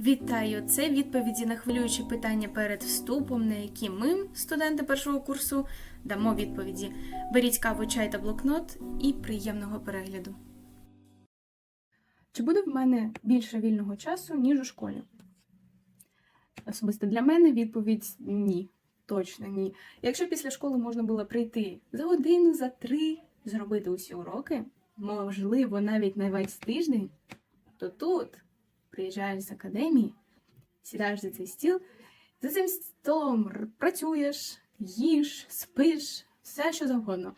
Вітаю! Це відповіді на хвилюючі питання перед вступом, на які ми, студенти першого курсу, дамо відповіді. Беріть каву, чай та блокнот і приємного перегляду. Чи буде в мене більше вільного часу, ніж у школі? Особисто для мене відповідь ні. Точно ні. Якщо після школи можна було прийти за годину, за три, зробити усі уроки, можливо, навіть на весь тиждень, то тут приїжджаєш з академії, сідаєш за цей стіл, за цим столом працюєш, їш, спиш, все що завгодно.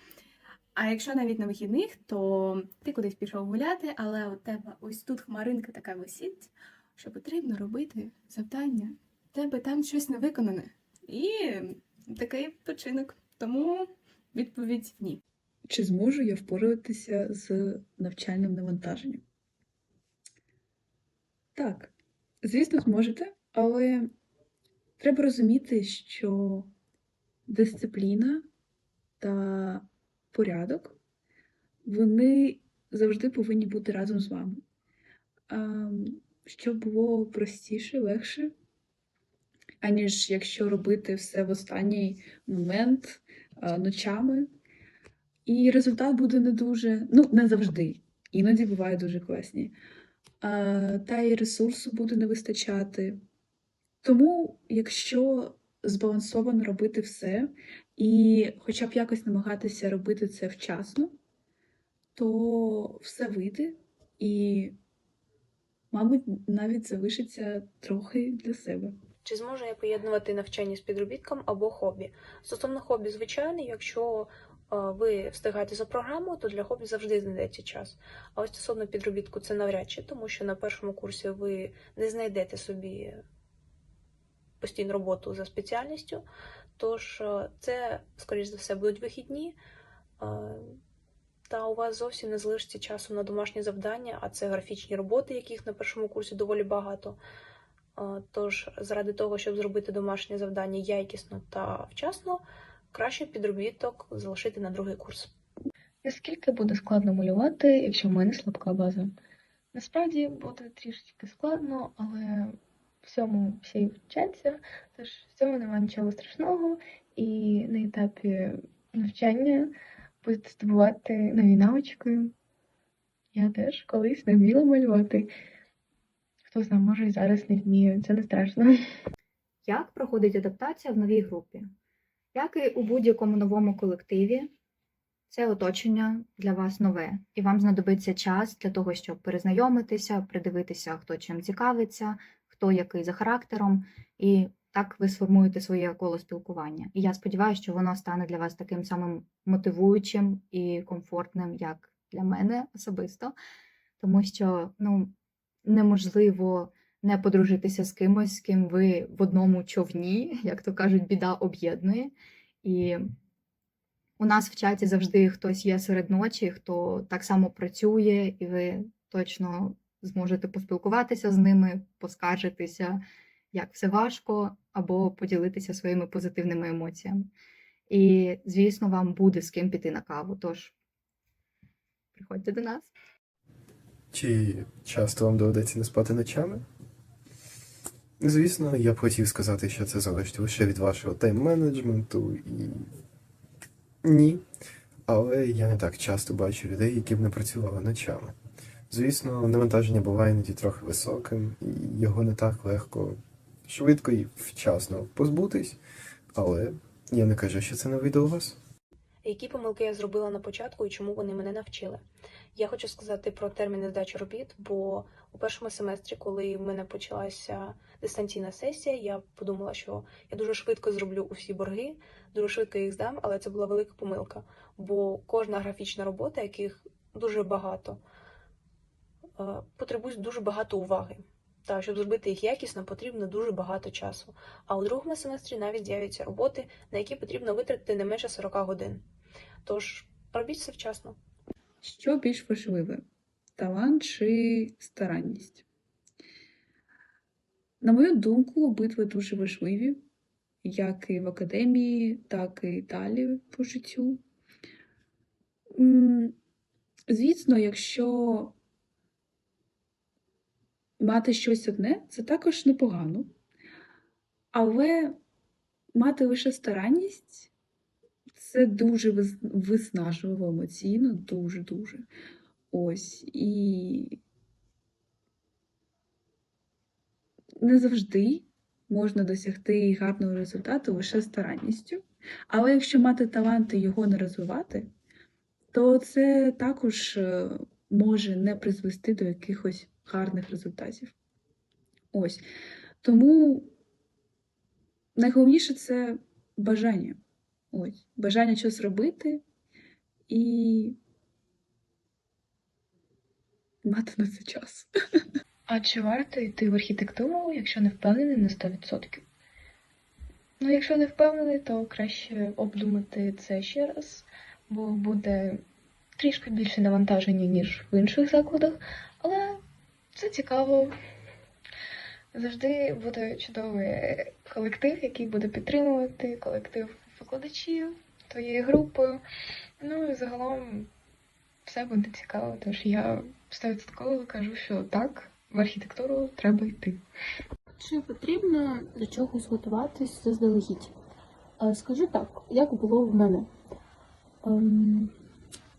А якщо навіть на вихідних, то ти кудись пішов гуляти, але у тебе ось тут хмаринка така висить, що потрібно робити завдання. У тебе там щось не виконане. І такий починок. Тому відповідь ні. Чи зможу я впоратися з навчальним навантаженням? Так, звісно, зможете, але треба розуміти, що дисципліна та порядок вони завжди повинні бути разом з вами. Щоб було простіше, легше, аніж якщо робити все в останній момент ночами. І результат буде не дуже, ну, не завжди. Іноді бувають дуже класні. Та й ресурсу буде не вистачати. Тому, якщо збалансовано робити все, і хоча б якось намагатися робити це вчасно, то все вийде і, мабуть, навіть залишиться трохи для себе. Чи зможу я поєднувати навчання з підробітком або хобі? Стосовно хобі, звичайно, якщо ви встигаєте за програму, то для хобі завжди знайдеться час. А ось стосовно підробітку, це навряд чи, тому що на першому курсі ви не знайдете собі постійну роботу за спеціальністю. Тож е, це, скоріш за все, будуть вихідні. е, Та у вас зовсім не залишиться часу на домашні завдання, а це графічні роботи, яких на першому курсі доволі багато. Тож, заради того, щоб зробити домашнє завдання якісно та вчасно, краще підробіток залишити на другий курс. Наскільки буде складно малювати, якщо в мене слабка база? Насправді буде трішечки складно, але всьому всі вчаться, тож в цьому немає нічого страшного, і на етапі навчання будете здобувати нові навички. Я теж колись не вміла малювати. Хто знає, може і зараз не вмію, це не страшно. Як проходить адаптація в новій групі? Як і у будь-якому новому колективі, це оточення для вас нове, і вам знадобиться час для того, щоб перезнайомитися, придивитися, хто чим цікавиться, хто який за характером, і так ви сформуєте своє коло спілкування. І я сподіваюся, що воно стане для вас таким самим мотивуючим і комфортним, як для мене особисто, тому що ну, неможливо не подружитися з кимось, з ким ви в одному човні, як то кажуть, біда об'єднує. І у нас в чаті завжди хтось є серед ночі, хто так само працює, і ви точно зможете поспілкуватися з ними, поскаржитися, як все важко, або поділитися своїми позитивними емоціями. І, звісно, вам буде з ким піти на каву. Тож приходьте до нас. Чи часто вам доведеться не спати ночами? Звісно, я б хотів сказати, що це залежить лише від вашого тайм-менеджменту і. Ні. Але я не так часто бачу людей, які б не працювали ночами. Звісно, навантаження буває іноді трохи високим, і його не так легко швидко і вчасно позбутись, але я не кажу, що це не вийде у вас. Які помилки я зробила на початку і чому вони мене навчили? Я хочу сказати про терміни здачі робіт, бо у першому семестрі, коли в мене почалася дистанційна сесія, я подумала, що я дуже швидко зроблю усі борги, дуже швидко їх здам, але це була велика помилка, бо кожна графічна робота, яких дуже багато, е, потребує дуже багато уваги. Та щоб зробити їх якісно, потрібно дуже багато часу. А у другому семестрі навіть з'являться роботи, на які потрібно витратити не менше 40 годин. Тож робіть все вчасно. Що більш важливе? Талант чи старанність? На мою думку, обидва дуже важливі, як і в академії, так і далі по життю. Звісно, якщо мати щось одне це також непогано. Але мати лише старанність це дуже вис- виснажливо емоційно, дуже-дуже. Ось. І не завжди можна досягти гарного результату лише старанністю. Але якщо мати талант і його не розвивати, то це також е, може не призвести до якихось гарних результатів. Ось. Тому найголовніше це бажання. Ось. Бажання щось робити і мати на це час. А чи варто йти в архітектуру, якщо не впевнений на 100%? Ну, якщо не впевнений, то краще обдумати це ще раз, бо буде трішки більше навантаження, ніж в інших закладах, але це цікаво. Завжди буде чудовий колектив, який буде підтримувати, колектив викладачів твоєї групи. Ну і загалом все буде цікаво, тож я 100% кажу, що так, в архітектуру треба йти. Чи потрібно до чогось готуватись заздалегідь? Е, Скажу так, як було в мене. Ем,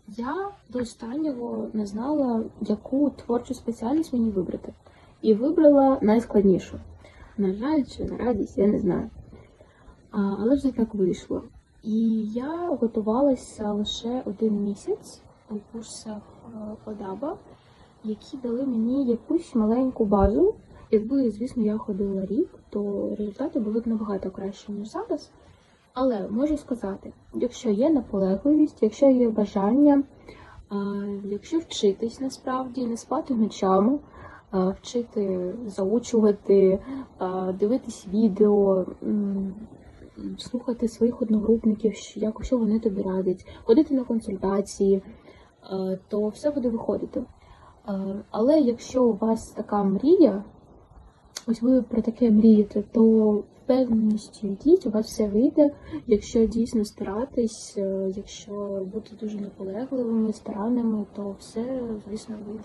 Я до останнього не знала, яку творчу спеціальність мені вибрати. І вибрала найскладнішу. На жаль, чи на радість, я не знаю. Але вже так вийшло. І я готувалася лише один місяць у курсах е, які дали мені якусь маленьку базу. Якби, звісно, я ходила рік, то результати були б набагато краще, ніж зараз. Але можу сказати, якщо є наполегливість, якщо є бажання, якщо вчитись насправді, не спати ночами, вчити, заучувати, дивитись відео, слухати своїх одногрупників, як що вони тобі радять, ходити на консультації, то все буде виходити. Але якщо у вас така мрія, ось ви про таке мрієте, то впевненістю йдіть, у вас все вийде. Якщо дійсно старатись, е, якщо бути дуже наполегливими, старанними, то все, звісно, вийде.